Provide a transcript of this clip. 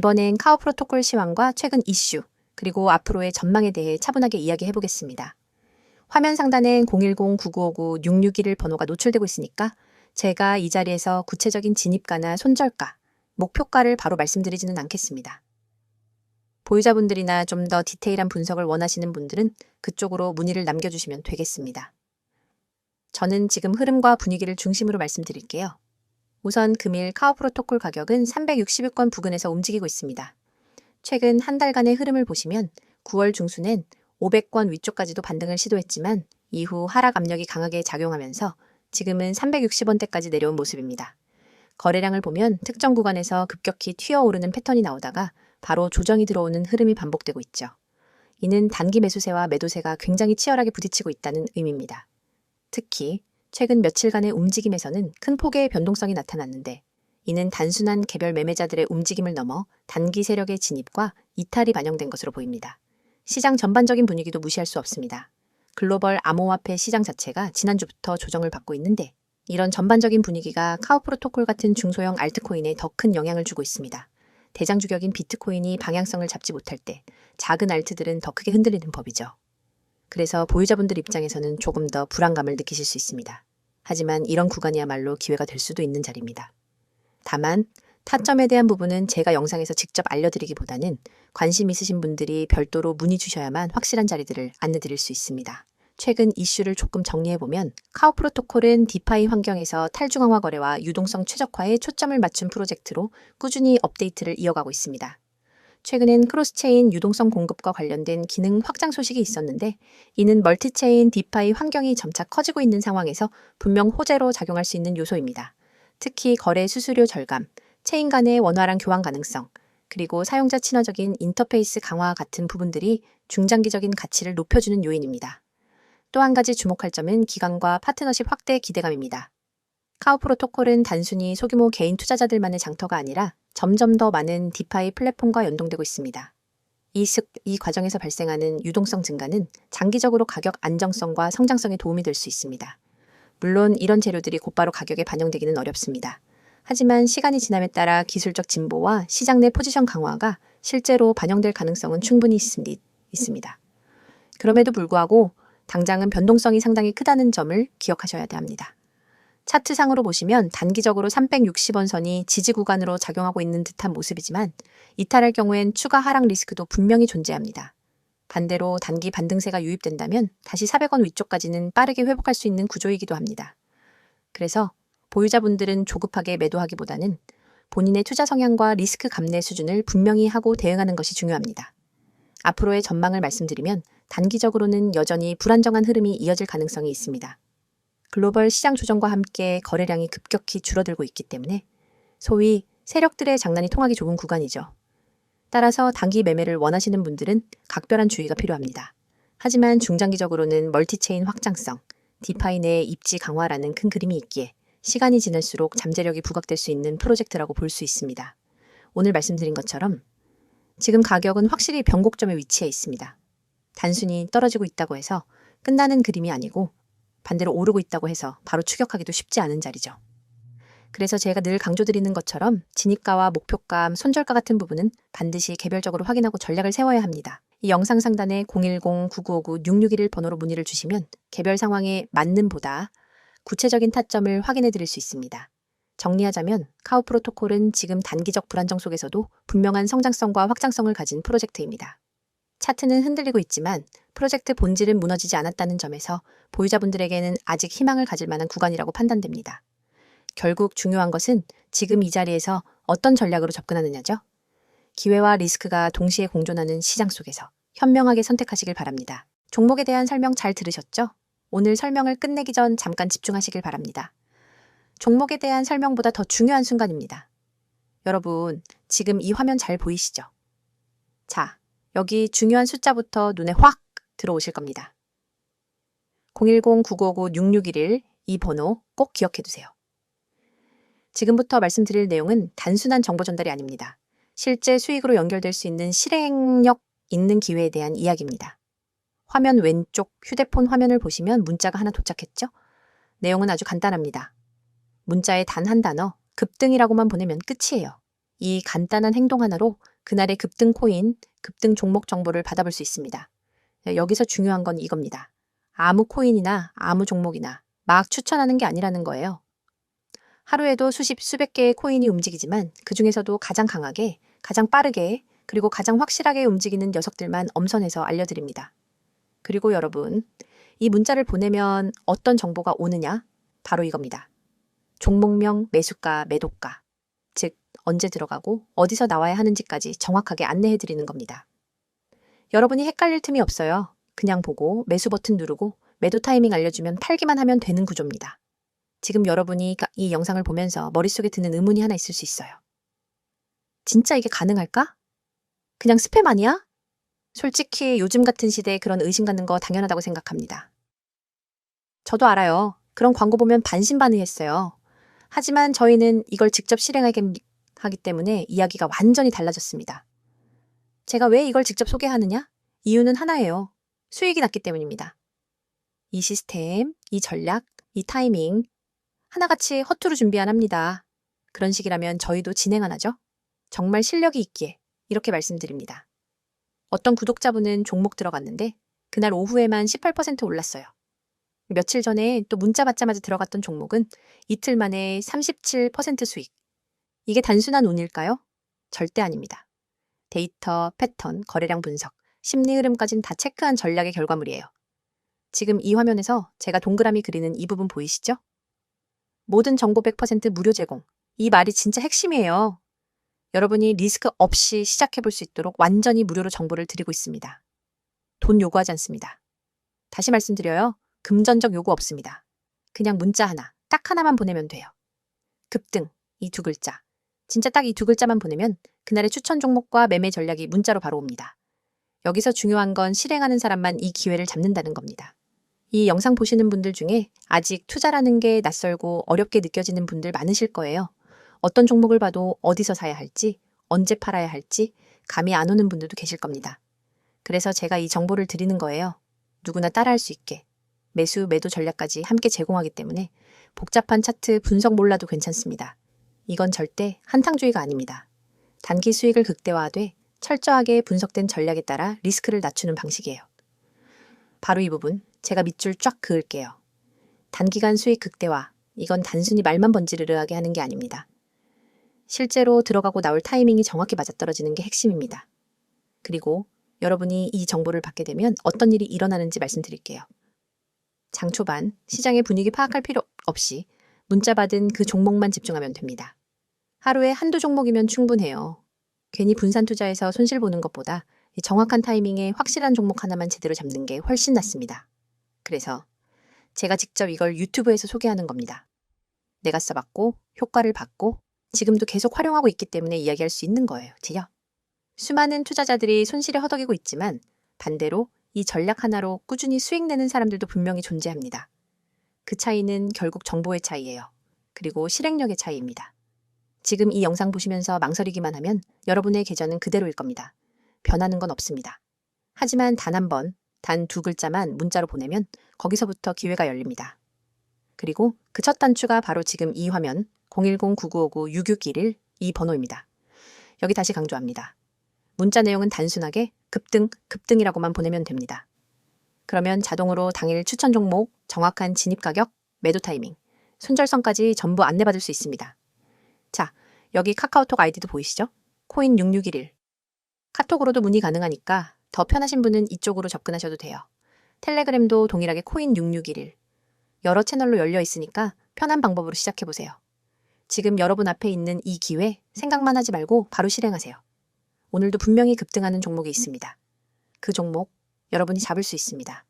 이번엔 카오 프로토콜 시황과 최근 이슈, 그리고 앞으로의 전망에 대해 차분하게 이야기해 보겠습니다. 화면 상단엔 010-9959-661 번호가 노출되고 있으니까 제가 이 자리에서 구체적인 진입가나 손절가, 목표가를 바로 말씀드리지는 않겠습니다. 보유자분들이나 좀 더 디테일한 분석을 원하시는 분들은 그쪽으로 문의를 남겨주시면 되겠습니다. 저는 지금 흐름과 분위기를 중심으로 말씀드릴게요. 우선 금일 카오 프로토콜 가격은 360위권 부근에서 움직이고 있습니다. 최근 한 달간의 흐름을 보시면 9월 중순엔 500권 위쪽까지도 반등을 시도했지만 이후 하락 압력이 강하게 작용하면서 지금은 360원대까지 내려온 모습입니다. 거래량을 보면 특정 구간에서 급격히 튀어오르는 패턴이 나오다가 바로 조정이 들어오는 흐름이 반복되고 있죠. 이는 단기 매수세와 매도세가 굉장히 치열하게 부딪히고 있다는 의미입니다. 특히 최근 며칠간의 움직임에서는 큰 폭의 변동성이 나타났는데 이는 단순한 개별 매매자들의 움직임을 넘어 단기 세력의 진입과 이탈이 반영된 것으로 보입니다. 시장 전반적인 분위기도 무시할 수 없습니다. 글로벌 암호화폐 시장 자체가 지난주부터 조정을 받고 있는데 이런 전반적인 분위기가 카우 프로토콜 같은 중소형 알트코인에 더 큰 영향을 주고 있습니다. 대장 주격인 비트코인이 방향성을 잡지 못할 때 작은 알트들은 더 크게 흔들리는 법이죠. 그래서 보유자분들 입장에서는 조금 더 불안감을 느끼실 수 있습니다. 하지만 이런 구간이야말로 기회가 될 수도 있는 자리입니다. 다만 타점에 대한 부분은 제가 영상에서 직접 알려드리기보다는 관심 있으신 분들이 별도로 문의 주셔야만 확실한 자리들을 안내드릴 수 있습니다. 최근 이슈를 조금 정리해보면 카오 프로토콜은 디파이 환경에서 탈중앙화 거래와 유동성 최적화에 초점을 맞춘 프로젝트로 꾸준히 업데이트를 이어가고 있습니다. 최근엔 크로스체인 유동성 공급과 관련된 기능 확장 소식이 있었는데 이는 멀티체인 디파이 환경이 점차 커지고 있는 상황에서 분명 호재로 작용할 수 있는 요소입니다. 특히 거래 수수료 절감, 체인 간의 원활한 교환 가능성, 그리고 사용자 친화적인 인터페이스 강화 같은 부분들이 중장기적인 가치를 높여주는 요인입니다. 또 한 가지 주목할 점은 기관과 파트너십 확대 기대감입니다. 카우 프로토콜은 단순히 소규모 개인 투자자들만의 장터가 아니라 점점 더 많은 디파이 플랫폼과 연동되고 있습니다. 이, 습, 이 과정에서 발생하는 유동성 증가는 장기적으로 가격 안정성과 성장성에 도움이 될 수 있습니다. 물론 이런 재료들이 곧바로 가격에 반영되기는 어렵습니다. 하지만 시간이 지남에 따라 기술적 진보와 시장 내 포지션 강화가 실제로 반영될 가능성은 충분히 있습니다. 그럼에도 불구하고 당장은 변동성이 상당히 크다는 점을 기억하셔야 합니다. 차트상으로 보시면 단기적으로 360원 선이 지지 구간으로 작용하고 있는 듯한 모습이지만 이탈할 경우엔 추가 하락 리스크도 분명히 존재합니다. 반대로 단기 반등세가 유입된다면 다시 400원 위쪽까지는 빠르게 회복할 수 있는 구조이기도 합니다. 그래서 보유자분들은 조급하게 매도하기보다는 본인의 투자 성향과 리스크 감내 수준을 분명히 하고 대응하는 것이 중요합니다. 앞으로의 전망을 말씀드리면 단기적으로는 여전히 불안정한 흐름이 이어질 가능성이 있습니다. 글로벌 시장 조정과 함께 거래량이 급격히 줄어들고 있기 때문에 소위 세력들의 장난이 통하기 좋은 구간이죠. 따라서 단기 매매를 원하시는 분들은 각별한 주의가 필요합니다. 하지만 중장기적으로는 멀티체인 확장성, 디파이 내 입지 강화라는 큰 그림이 있기에 시간이 지날수록 잠재력이 부각될 수 있는 프로젝트라고 볼 수 있습니다. 오늘 말씀드린 것처럼 지금 가격은 확실히 변곡점에 위치해 있습니다. 단순히 떨어지고 있다고 해서 끝나는 그림이 아니고 반대로 오르고 있다고 해서 바로 추격하기도 쉽지 않은 자리죠. 그래서 제가 늘 강조드리는 것처럼 진입가와 목표가, 손절가 같은 부분은 반드시 개별적으로 확인하고 전략을 세워야 합니다. 이 영상 상단에 010-9959-661 번호로 문의를 주시면 개별 상황에 맞는 보다 구체적인 타점을 확인해 드릴 수 있습니다. 정리하자면 카우 프로토콜은 지금 단기적 불안정 속에서도 분명한 성장성과 확장성을 가진 프로젝트입니다. 차트는 흔들리고 있지만 프로젝트 본질은 무너지지 않았다는 점에서 보유자분들에게는 아직 희망을 가질 만한 구간이라고 판단됩니다. 결국 중요한 것은 지금 이 자리에서 어떤 전략으로 접근하느냐죠. 기회와 리스크가 동시에 공존하는 시장 속에서 현명하게 선택하시길 바랍니다. 종목에 대한 설명 잘 들으셨죠? 오늘 설명을 끝내기 전 잠깐 집중하시길 바랍니다. 종목에 대한 설명보다 더 중요한 순간입니다. 여러분, 지금 이 화면 잘 보이시죠? 자, 여기 중요한 숫자부터 눈에 확 들어오실 겁니다. 010-955-6611 이 번호 꼭 기억해 두세요. 지금부터 말씀드릴 내용은 단순한 정보 전달이 아닙니다. 실제 수익으로 연결될 수 있는 실행력 있는 기회에 대한 이야기입니다. 화면 왼쪽 휴대폰 화면을 보시면 문자가 하나 도착했죠? 내용은 아주 간단합니다. 문자에 단 한 단어, 급등이라고만 보내면 끝이에요. 이 간단한 행동 하나로 그날의 급등 코인, 급등 종목 정보를 받아볼 수 있습니다. 네, 여기서 중요한 건 이겁니다. 아무 코인이나 아무 종목이나 막 추천하는 게 아니라는 거예요. 하루에도 수십, 수백 개의 코인이 움직이지만 그 중에서도 가장 강하게, 가장 빠르게, 그리고 가장 확실하게 움직이는 녀석들만 엄선해서 알려드립니다. 그리고 여러분, 이 문자를 보내면 어떤 정보가 오느냐? 바로 이겁니다. 종목명, 매수가, 매도가. 즉, 언제 들어가고 어디서 나와야 하는지까지 정확하게 안내해 드리는 겁니다. 여러분이 헷갈릴 틈이 없어요. 그냥 보고 매수 버튼 누르고 매도 타이밍 알려주면 팔기만 하면 되는 구조입니다. 지금 여러분이 이 영상을 보면서 머릿속에 드는 의문이 하나 있을 수 있어요. 진짜 이게 가능할까? 그냥 스팸 아니야? 솔직히 요즘 같은 시대에 그런 의심 갖는 거 당연하다고 생각합니다. 저도 알아요. 그런 광고 보면 반신반의했어요. 하지만 저희는 이걸 직접 실행하기 때문에 이야기가 완전히 달라졌습니다. 제가 왜 이걸 직접 소개하느냐? 이유는 하나예요. 수익이 났기 때문입니다. 이 시스템, 이 전략, 이 타이밍, 하나같이 허투루 준비 안 합니다. 그런 식이라면 저희도 진행 안 하죠? 정말 실력이 있기에 이렇게 말씀드립니다. 어떤 구독자분은 종목 들어갔는데 그날 오후에만 18% 올랐어요. 며칠 전에 또 문자 받자마자 들어갔던 종목은 이틀 만에 37% 수익. 이게 단순한 운일까요? 절대 아닙니다. 데이터, 패턴, 거래량 분석, 심리 흐름까지는 다 체크한 전략의 결과물이에요. 지금 이 화면에서 제가 동그라미 그리는 이 부분 보이시죠? 모든 정보 100% 무료 제공. 이 말이 진짜 핵심이에요. 여러분이 리스크 없이 시작해 볼 수 있도록 완전히 무료로 정보를 드리고 있습니다. 돈 요구하지 않습니다. 다시 말씀드려요. 금전적 요구 없습니다. 그냥 문자 하나, 딱 하나만 보내면 돼요. 급등, 이 두 글자. 진짜 딱 이 두 글자만 보내면 그날의 추천 종목과 매매 전략이 문자로 바로 옵니다. 여기서 중요한 건 실행하는 사람만 이 기회를 잡는다는 겁니다. 이 영상 보시는 분들 중에 아직 투자라는 게 낯설고 어렵게 느껴지는 분들 많으실 거예요. 어떤 종목을 봐도 어디서 사야 할지, 언제 팔아야 할지 감이 안 오는 분들도 계실 겁니다. 그래서 제가 이 정보를 드리는 거예요. 누구나 따라할 수 있게. 매수, 매도 전략까지 함께 제공하기 때문에 복잡한 차트 분석 몰라도 괜찮습니다. 이건 절대 한탕주의가 아닙니다. 단기 수익을 극대화하되 철저하게 분석된 전략에 따라 리스크를 낮추는 방식이에요. 바로 이 부분 제가 밑줄 쫙 그을게요. 단기간 수익 극대화. 이건 단순히 말만 번지르르하게 하는 게 아닙니다. 실제로 들어가고 나올 타이밍이 정확히 맞아떨어지는 게 핵심입니다. 그리고 여러분이 이 정보를 받게 되면 어떤 일이 일어나는지 말씀드릴게요. 장 초반 시장의 분위기 파악할 필요 없이 문자 받은 그 종목만 집중하면 됩니다. 하루에 한두 종목이면 충분해요. 괜히 분산 투자해서 손실 보는 것보다 정확한 타이밍에 확실한 종목 하나만 제대로 잡는 게 훨씬 낫습니다. 그래서 제가 직접 이걸 유튜브에서 소개하는 겁니다. 내가 써봤고 효과를 봤고 지금도 계속 활용하고 있기 때문에 이야기할 수 있는 거예요. 지요. 수많은 투자자들이 손실에 허덕이고 있지만 반대로 이 전략 하나로 꾸준히 수익 내는 사람들도 분명히 존재합니다. 그 차이는 결국 정보의 차이예요. 그리고 실행력의 차이입니다. 지금 이 영상 보시면서 망설이기만 하면 여러분의 계좌는 그대로일 겁니다. 변하는 건 없습니다. 하지만 단 한 번, 단 두 글자만 문자로 보내면 거기서부터 기회가 열립니다. 그리고 그 첫 단추가 바로 지금 이 화면 010-9959-6611 이 번호입니다. 여기 다시 강조합니다. 문자 내용은 단순하게 급등, 급등이라고만 보내면 됩니다. 그러면 자동으로 당일 추천 종목, 정확한 진입 가격, 매도 타이밍, 손절선까지 전부 안내받을 수 있습니다. 자, 여기 카카오톡 아이디도 보이시죠? 코인 6611. 카톡으로도 문의 가능하니까 더 편하신 분은 이쪽으로 접근하셔도 돼요. 텔레그램도 동일하게 코인 6611. 여러 채널로 열려 있으니까 편한 방법으로 시작해 보세요. 지금 여러분 앞에 있는 이 기회 생각만 하지 말고 바로 실행하세요. 오늘도 분명히 급등하는 종목이 있습니다. 그 종목 여러분이 잡을 수 있습니다.